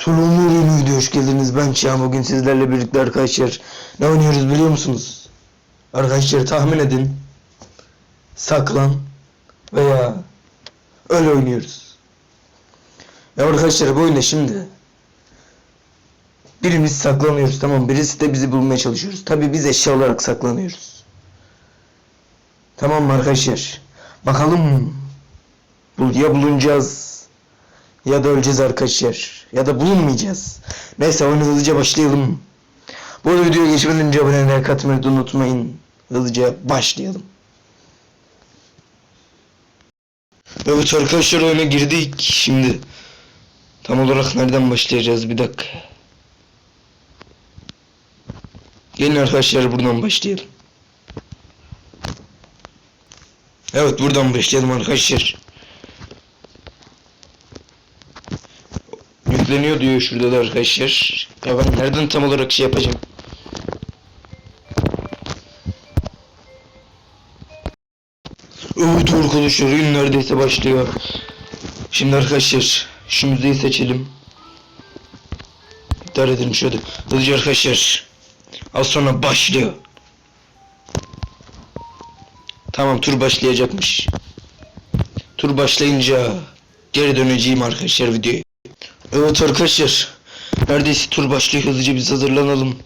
Soluğun ürünü video hoş geldiniz. Ben Çiğhan. Bugün sizlerle birlikte arkadaşlar ne oynuyoruz biliyor musunuz? Arkadaşlar tahmin edin. Saklan veya öyle oynuyoruz. Ya arkadaşlar bu oyunda şimdi birimiz saklanıyoruz tamam birisi de bizi bulmaya çalışıyoruz. Tabi biz eşya olarak saklanıyoruz. Tamam mı arkadaşlar? Bakalım ya bulunacağız ya da öleceğiz arkadaşlar. Ya da bulunmayacağız. Neyse oyunu hızlıca başlayalım. Bu arada videoya geçmeden önce abone like atmayı unutmayın. Hızlıca başlayalım. Evet arkadaşlar oyuna girdik. Şimdi tam olarak nereden başlayacağız bir dakika. Gelin arkadaşlar buradan başlayalım. Evet buradan başlayalım arkadaşlar. Yükleniyor diyor şurada da arkadaşlar. Ya ben nereden tam olarak şey yapacağım? Evet arkadaşlar oyun neredeyse başlıyor. Şimdi arkadaşlar şu müziği seçelim. İdare edelim şöyle. Hızlıca arkadaşlar. Az sonra başlıyor. Tamam tur başlayacakmış. Tur başlayınca geri döneceğim arkadaşlar videoya. Evet arkadaşlar. Neredeyse tur başlıyor. Hızlıca biz hazırlanalım.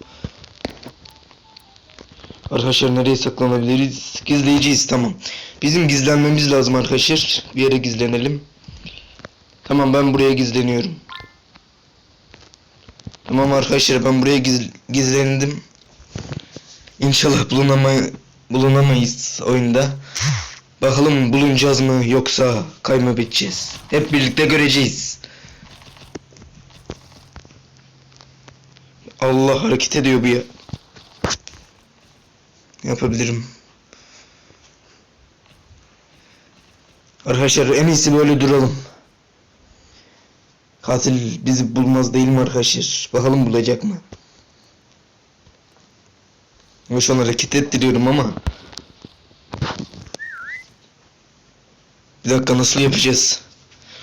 Arkadaşlar nereye saklanabiliriz? Gizleyeceğiz tamam. Bizim gizlenmemiz lazım arkadaşlar. Bir yere gizlenelim. Tamam ben buraya gizleniyorum. Tamam arkadaşlar ben buraya giz gizlendim. İnşallah bulunamay bulunamayız oyunda. Bakalım bulunacağız mı yoksa kayma biteceğiz. Hep birlikte göreceğiz. Allah hareket ediyor bu ya. Yapabilirim. Arkadaşlar en iyisi böyle duralım. Katil bizi bulmaz değil mi arkadaşlar? Bakalım bulacak mı? Ama şu an hareket ettiriyorum ama. Bir dakika nasıl yapacağız?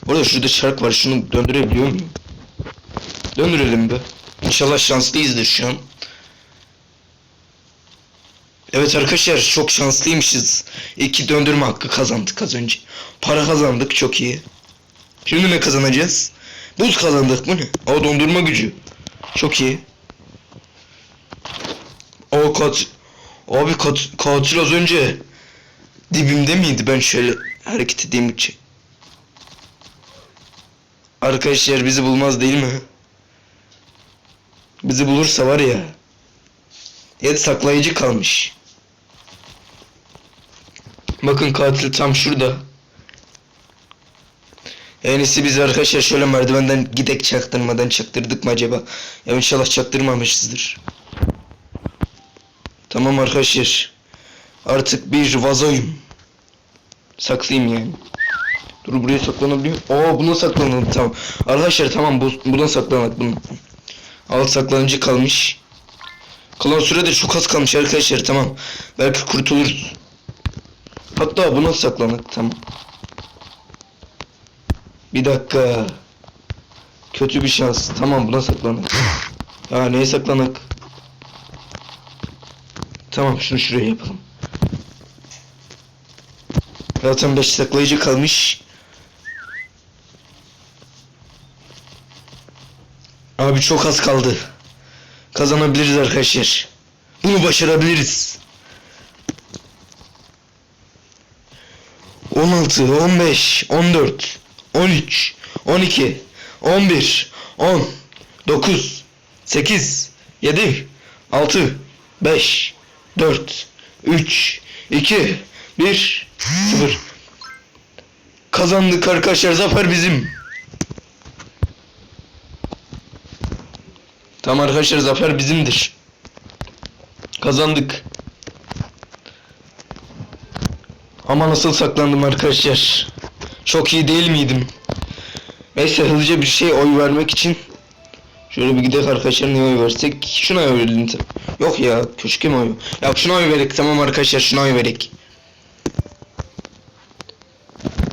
Orada şurada çark var. Şunu döndürebiliyor muyum? Döndürelim be. İnşallah şanslıyızdır şu an. Evet arkadaşlar çok şanslıymışız. İki döndürme hakkı kazandık az önce. Para kazandık çok iyi. Şimdi ne kazanacağız? Buz kazandık mı ne? O dondurma gücü. Çok iyi. O kat... Abi kat, katil az önce dibimde miydi ben şöyle hareket edeyim için. Arkadaşlar bizi bulmaz değil mi? Bizi bulursa var ya. Da saklayıcı kalmış. Bakın katil tam şurada. En iyisi biz arkadaşlar şöyle merdivenden gidek çaktırmadan çaktırdık mı acaba? Ya inşallah çaktırmamışızdır. Tamam arkadaşlar. Artık bir vazoyum. Saklayayım yani. Dur buraya saklanabiliyor. Oo buna saklanalım tamam. Arkadaşlar tamam bu, buna saklanalım. Bunu. Alt saklanıcı kalmış. Kalan süre de çok az kalmış arkadaşlar tamam. Belki kurtuluruz. Hatta buna saklanık tamam. Bir dakika. Kötü bir şans. Tamam buna saklanık. Ya neye saklanık? Tamam şunu şuraya yapalım. Zaten 5 saklayıcı kalmış. Çok az kaldı. Kazanabiliriz arkadaşlar. Bunu başarabiliriz. 16, 15, 14, 13, 12, 11, 10, 9, 8, 7, 6, 5, 4, 3, 2, 1, 0. Kazandık arkadaşlar. Zafer bizim. Tamam arkadaşlar zafer bizimdir. Kazandık. Ama nasıl saklandım arkadaşlar. Çok iyi değil miydim? Neyse hızlıca bir şey oy vermek için Şöyle bir gidelim arkadaşlar ne oy versek Şuna oy verelim Yok ya köşke mi oy Ya şuna oy verek tamam arkadaşlar şuna oy verek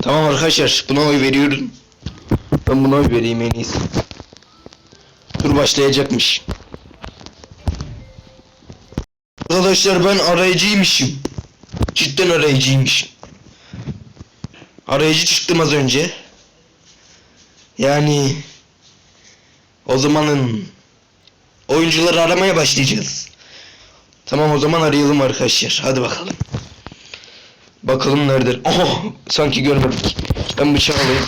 Tamam arkadaşlar buna oy veriyorum Ben buna oy vereyim en iyisi başlayacakmış. Arkadaşlar ben arayıcıymışım. Cidden arayıcıymışım. Arayıcı çıktım az önce. Yani o zamanın oyuncuları aramaya başlayacağız. Tamam o zaman arayalım arkadaşlar. Hadi bakalım. Bakalım neredeler. Aha sanki görmedik. Ben bıçağı alayım.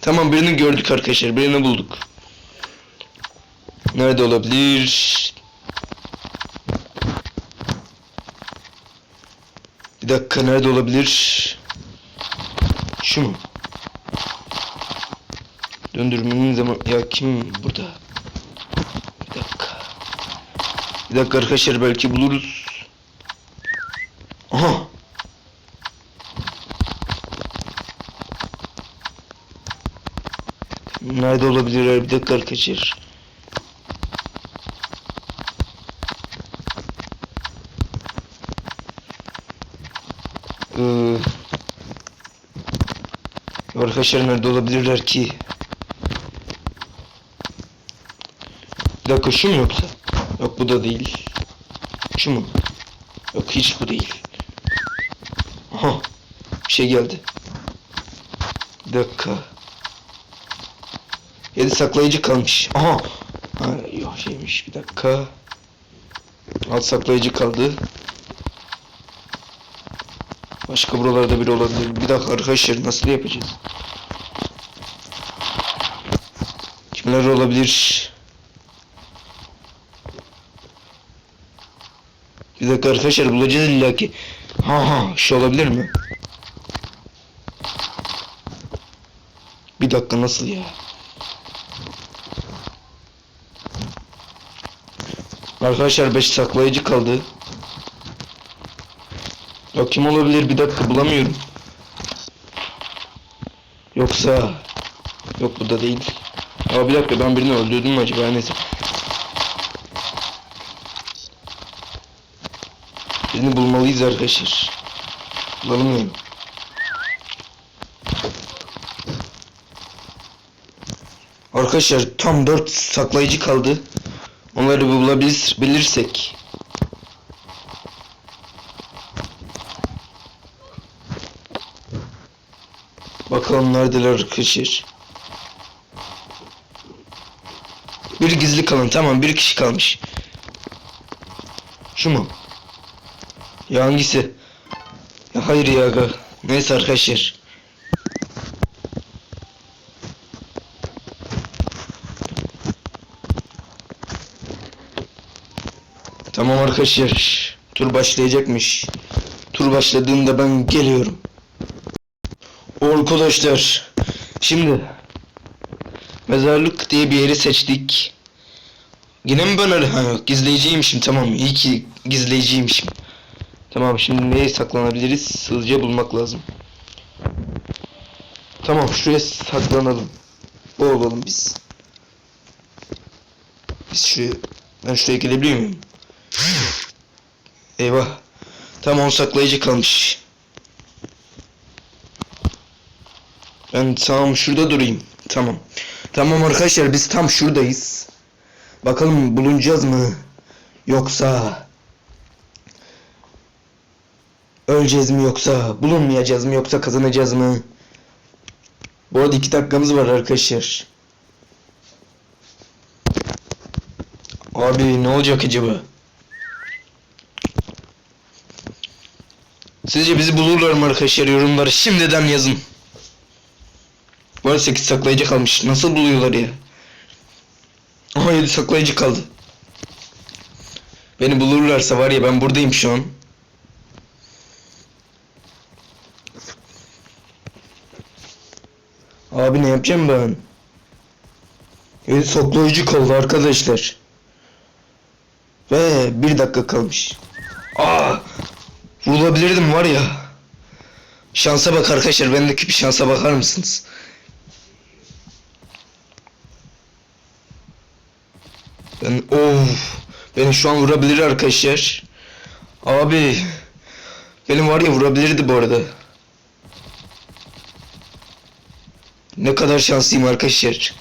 Tamam birini gördük arkadaşlar. Birini bulduk. Nerede olabilir? Bir dakika nerede olabilir? Şu mu? Döndürmenin zaman... Ya kim burada? Bir dakika. Bir dakika arkadaşlar belki buluruz. Aha. Nerede olabilirler? Bir dakika arkadaşlar. Arkadaşlar nerede olabilirler ki? Bir dakika şu mu yoksa? Yok bu da değil. Şu mu? Yok hiç bu değil. Aha. Bir şey geldi. Bir dakika. Yedi saklayıcı kalmış. Aha. Ha, yok şeymiş bir dakika. Alt saklayıcı kaldı. Başka buralarda biri olabilir. Bir dakika arkadaşlar nasıl yapacağız? Kimler olabilir? Bir dakika arkadaşlar bulacağız illa ki. Ha ha şu olabilir mi? Bir dakika nasıl ya? Arkadaşlar 5 saklayıcı kaldı. Ya kim olabilir bir dakika bulamıyorum. Yoksa yok bu da değil. Aa bir dakika ben birini öldürdüm mü acaba neyse. Birini bulmalıyız arkadaşlar. Bulalım mı? Arkadaşlar tam 4 saklayıcı kaldı. Onları bulabilir Bakalım neredeler arkadaşlar. Bir gizli kalın tamam bir kişi kalmış. Şu mu? Ya hangisi? Ya hayır ya. Neyse arkadaşlar. Tamam arkadaşlar. Tur başlayacakmış. Tur başladığında ben geliyorum. Arkadaşlar. Şimdi mezarlık diye bir yeri seçtik. Yine mi ben? Ha yok gizleyiciymişim tamam iyi ki gizleyiciymişim. Tamam şimdi neye saklanabiliriz? Hızlıca bulmak lazım. Tamam şuraya saklanalım. O olalım biz. Biz şuraya... Ben şuraya gelebiliyor muyum? Eyvah. Tamam saklayıcı kalmış. Ben tamam şurada durayım. Tamam. Tamam arkadaşlar biz tam şuradayız. Bakalım bulunacağız mı? Yoksa öleceğiz mi yoksa bulunmayacağız mı yoksa kazanacağız mı? Bu arada iki dakikamız var arkadaşlar. Abi ne olacak acaba? Sizce bizi bulurlar mı arkadaşlar yorumları şimdiden yazın. Arada 8 saklayıcı kalmış. Nasıl buluyorlar ya? Aha 7 saklayıcı kaldı. Beni bulurlarsa var ya ben buradayım şu an. Abi ne yapacağım ben? 7 saklayıcı kaldı arkadaşlar. Ve bir dakika kalmış. Aa! Vurulabilirdim var ya. Şansa bak arkadaşlar bendeki bir şansa bakar mısınız? Ben of beni şu an vurabilir arkadaşlar. Abi benim var ya vurabilirdi bu arada. Ne kadar şanslıyım arkadaşlar.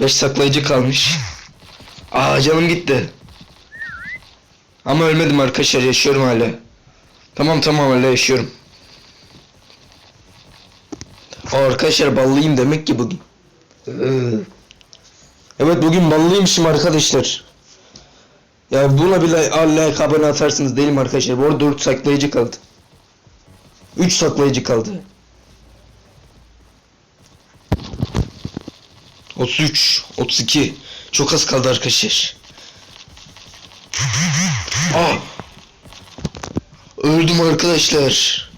Beş saklayıcı kalmış. Aa canım gitti. Ama ölmedim arkadaşlar yaşıyorum hala. Tamam tamam hala yaşıyorum. Aa, arkadaşlar ballıyım demek ki bugün. Ee, Evet bugün ballıymışım arkadaşlar. Ya buna bile like abone atarsınız değil mi arkadaşlar? Bu arada 4 saklayıcı kaldı. 3 saklayıcı kaldı. 33, 32. Çok az kaldı arkadaşlar. Aa! Öldüm arkadaşlar.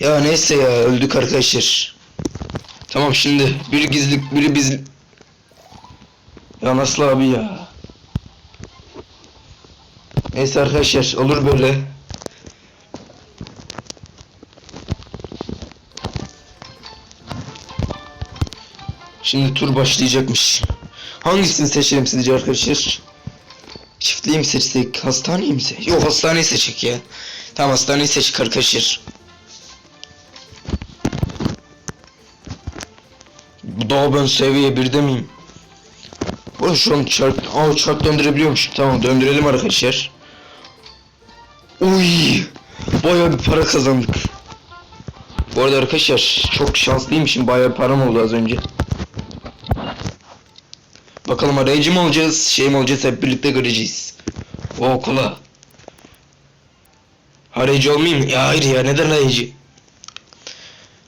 Ya neyse ya öldük arkadaşlar. Tamam şimdi biri gizli biri biz Ya nasıl abi ya? Neyse arkadaşlar olur böyle. Şimdi tur başlayacakmış. Hangisini seçelim sizce arkadaşlar? Çiftliği mi seçsek? Hastaneyi mi seç? Yok hastaneyi seçecek ya. Tamam hastaneyi seçtik arkadaşlar. Daha ben seviye 1'de miyim? Bu şu an çark... Aa çark döndürebiliyormuş. Tamam döndürelim arkadaşlar. Uy! Bayağı bir para kazandık. Bu arada arkadaşlar çok şanslıymışım. Bayağı bir param oldu az önce. Bakalım arayıcı mı olacağız, şey mi olacağız hep birlikte göreceğiz. O okula. Arayıcı olmayayım? Ya hayır ya neden arayıcı?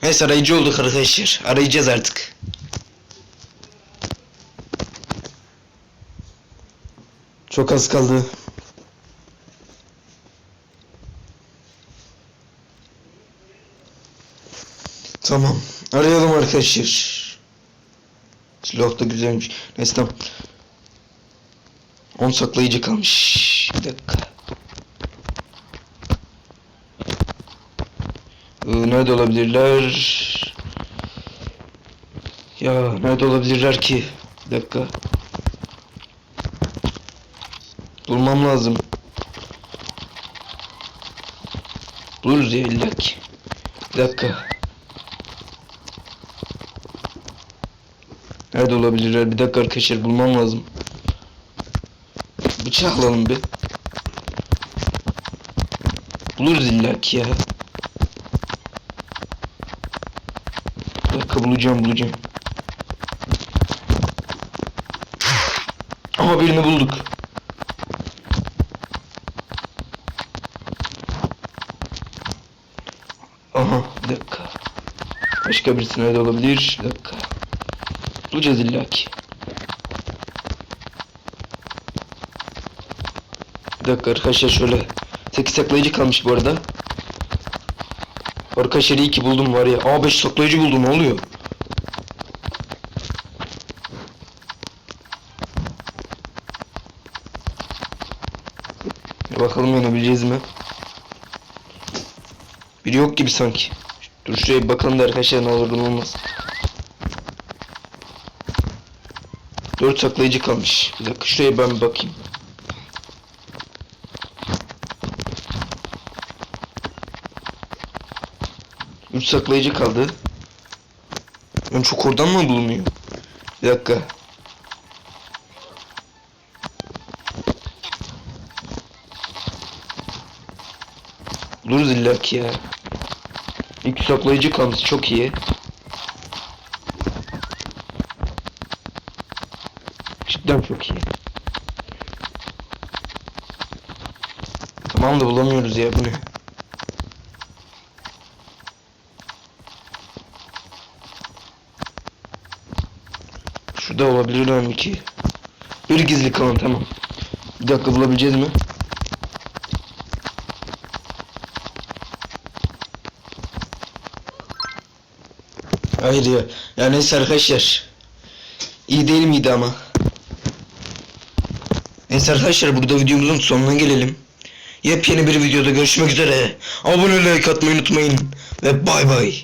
Neyse arayıcı olduk arkadaşlar. Arayacağız artık. Çok az kaldı. Tamam. Arayalım arkadaşlar. Silah da güzelmiş. Neyse tamam. 10 saklayıcı kalmış. Bir dakika. Ee, nerede olabilirler? Ya nerede olabilirler ki? Bir dakika. Bulmam lazım. İlla ki. Bir dakika. Nerede olabilirler? Bir dakika arkadaşlar bulmam lazım. Bıçak alalım bir. Buluruz illa ki ya. Bir dakika bulacağım bulacağım. Ama birini bulduk. Aha bir dakika. Başka birisi nerede olabilir? Bir dakika. Bulacağız illa ki. Bir dakika arkadaşlar şöyle. 8 saklayıcı kalmış bu arada. Arkadaşlar iyi ki buldum var ya. Aa 5 saklayıcı buldum ne oluyor? Bakalım yenebileceğiz mi? Biri yok gibi sanki. Dur şuraya bir bakalım da arkadaşlar ne olur ne olmaz. 4 saklayıcı kalmış. Bir dakika şuraya ben bakayım. Üç saklayıcı kaldı. Ön çok oradan mı bulunuyor? Bir dakika. Buluruz illa ki ya. İlk saklayıcı kalmış çok iyi. Cidden çok iyi. Tamam da bulamıyoruz ya bu ne? Şurada olabilirler mi ki? Bir gizli kalan tamam. Bir dakika bulabileceğiz mi? Hayır ya. Ya neyse arkadaşlar. İyi değil miydi ama? Neyse arkadaşlar burada videomuzun sonuna gelelim. Yepyeni bir videoda görüşmek üzere. Abone like atmayı unutmayın. Ve bay bay.